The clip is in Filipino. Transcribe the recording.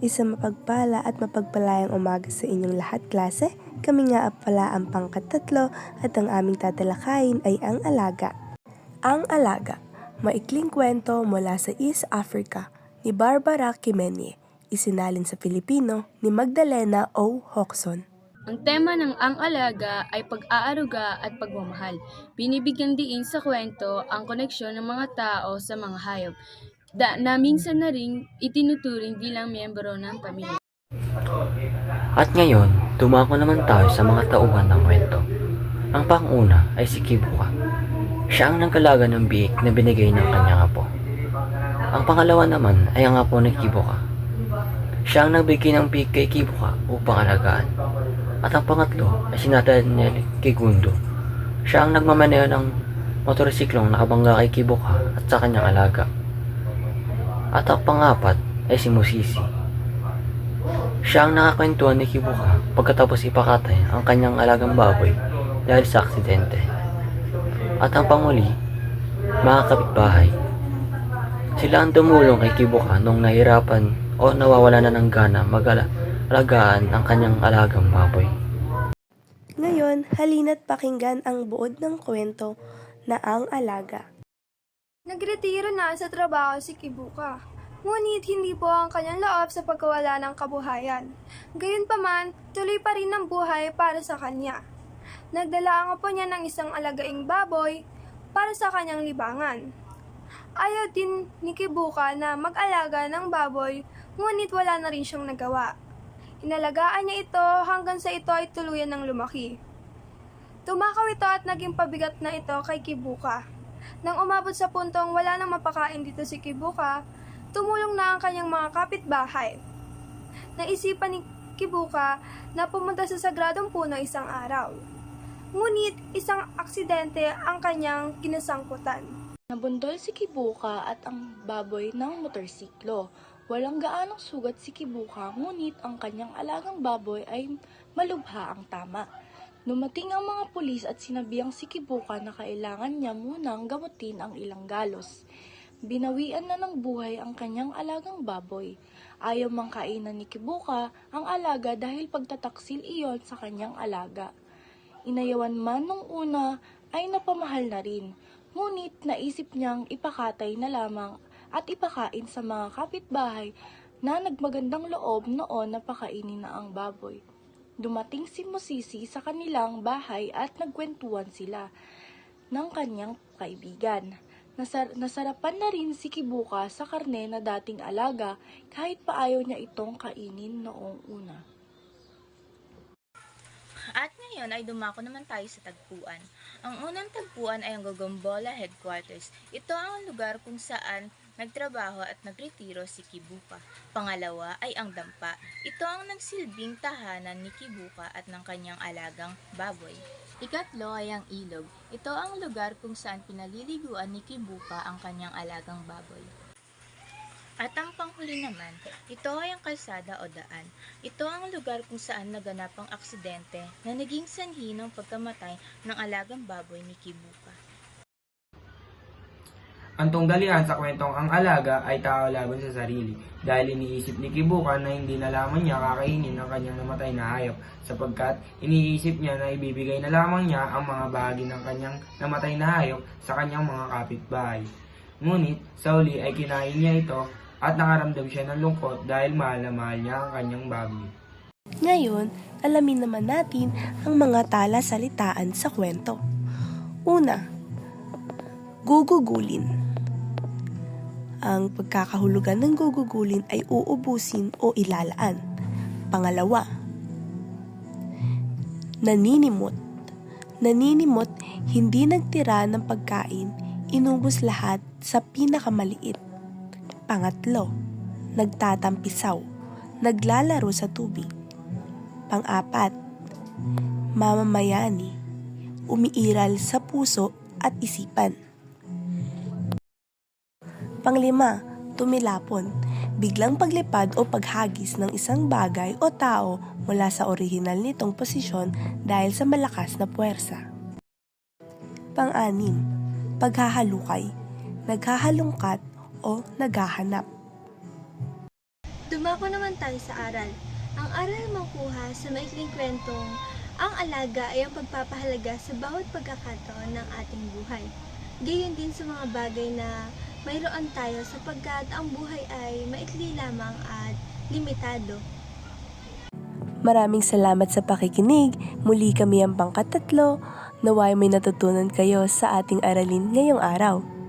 Isang mapagpala at mapagpalayang umaga sa inyong lahat klase. Kami nga pala ang pangkat tatlo at ang aming tatalakayin ay ang alaga. Ang alaga, maikling kwento mula sa East Africa ni Barbara Kimenye, isinalin sa Filipino ni Magdalena O. Hoxon. Ang tema ng Ang Alaga ay pag-aaruga at pagmamahal. Binibigyan diin sa kwento ang koneksyon ng mga tao sa mga hayop da, na minsan na rin itinuturing bilang miyembro ng pamilya. At ngayon, dumako naman tayo sa mga tauhan ng kwento. Ang panguna ay si Kibuka. Siya ang nagkalaga ng biik na binigay ng kanyang apo. Ang pangalawa naman ay ang apo ni Kibuka. Siya ang nagbigay ng biik kay Kibuka upang alagaan. At ang pangatlo ay si Nathaniel Kigundo. Siya ang nagmamaneho ng motorsiklong nakabangga kay Kibuka at sa kanyang alaga. At ang pangapat ay si Musisi. Siya ang nakakwentuhan ni Kibuka pagkatapos ipakatay ang kanyang alagang baboy dahil sa aksidente. At ang panguli, mga kapitbahay. Sila ang tumulong kay Kibuka nung nahirapan o nawawala na ng gana mag-alagaan ang kanyang alagang baboy. Ngayon, halina't pakinggan ang buod ng kwento na ang alaga. Nagretiro na sa trabaho si Kibuka. Ngunit hindi po ang kanyang loob sa pagkawala ng kabuhayan. Gayunpaman, tuloy pa rin ang buhay para sa kanya. Nagdala ang po niya ng isang alagaing baboy para sa kanyang libangan. Ayaw din ni Kibuka na mag-alaga ng baboy, ngunit wala na rin siyang nagawa. Inalagaan niya ito hanggang sa ito ay tuluyan ng lumaki. Tumakaw ito at naging pabigat na ito kay Kibuka. Nang umabot sa puntong wala nang mapakain dito si Kibuka, tumulong na ang kanyang mga kapitbahay. Naisipan ni Kibuka na pumunta sa sagradong puno isang araw. Ngunit isang aksidente ang kanyang kinasangkutan. Nabundol si Kibuka at ang baboy ng motorsiklo. Walang gaanong sugat si Kibuka, ngunit ang kanyang alagang baboy ay malubha ang tama. Dumating ang mga pulis at sinabihang si Kibuka na kailangan niya munang gamutin ang ilang galos. Binawian na ng buhay ang kanyang alagang baboy. Ayaw mang kainan ni Kibuka ang alaga dahil pagtataksil iyon sa kanyang alaga. Inayawan man nung una ay napamahal na rin. Ngunit naisip niyang ipakatay na lamang at ipakain sa mga kapitbahay na nagmagandang loob noon na pakainin na ang baboy. Dumating si Musisi sa kanilang bahay at nagkwentuhan sila ng kanyang kaibigan. Nasar- nasarapan na rin si Kibuka sa karne na dating alaga kahit paayaw niya itong kainin noong una. At ngayon ay dumako naman tayo sa tagpuan. Ang unang tagpuan ay ang Gogombola Headquarters. Ito ang lugar kung saan nagtrabaho at nagretiro si Kibuka. Pangalawa ay ang Dampa. Ito ang nagsilbing tahanan ni Kibuka at ng kanyang alagang baboy. Ikatlo ay ang Ilog. Ito ang lugar kung saan pinaliliguan ni Kibuka ang kanyang alagang baboy. At ang panghuli naman, ito ay ang kalsada o daan. Ito ang lugar kung saan naganap ang aksidente na naging sanhi ng pagkamatay ng alagang baboy ni Kibuka. Ang tunggalian sa kwentong ang alaga ay tao laban sa sarili dahil iniisip ni Kibuka na hindi na lamang niya kakainin ang kanyang namatay na hayop sapagkat iniisip niya na ibibigay na lamang niya ang mga bahagi ng kanyang namatay na hayop sa kanyang mga kapitbahay. Ngunit sa uli ay kinain niya ito at nakaramdam siya ng lungkot dahil mahal na mahal niya ang kanyang baboy. Ngayon, alamin naman natin ang mga tala salitaan sa kwento. Una, gugugulin. Ang pagkakahulugan ng gugugulin ay uubusin o ilalaan. Pangalawa, naninimot. Naninimot, hindi nagtira ng pagkain, inubos lahat sa pinakamaliit. Pangatlo, nagtatampisaw, naglalaro sa tubig. Pang-apat, mamamayani, umiiral sa puso at isipan. Panglima, tumilapon, biglang paglipad o paghagis ng isang bagay o tao mula sa orihinal nitong posisyon dahil sa malakas na puwersa. Pang-anim, paghahalukay, naghahalungkat o naghahanap. Dumako naman tayo sa aral. Ang aral makuha sa maikling kwentong ang alaga ay ang pagpapahalaga sa bawat pagkakataon ng ating buhay. Gayon din sa mga bagay na mayroon tayo sapagkat ang buhay ay maikli lamang at limitado. Maraming salamat sa pakikinig. Muli kami ang pangkatatlo. Naway may natutunan kayo sa ating aralin ngayong araw.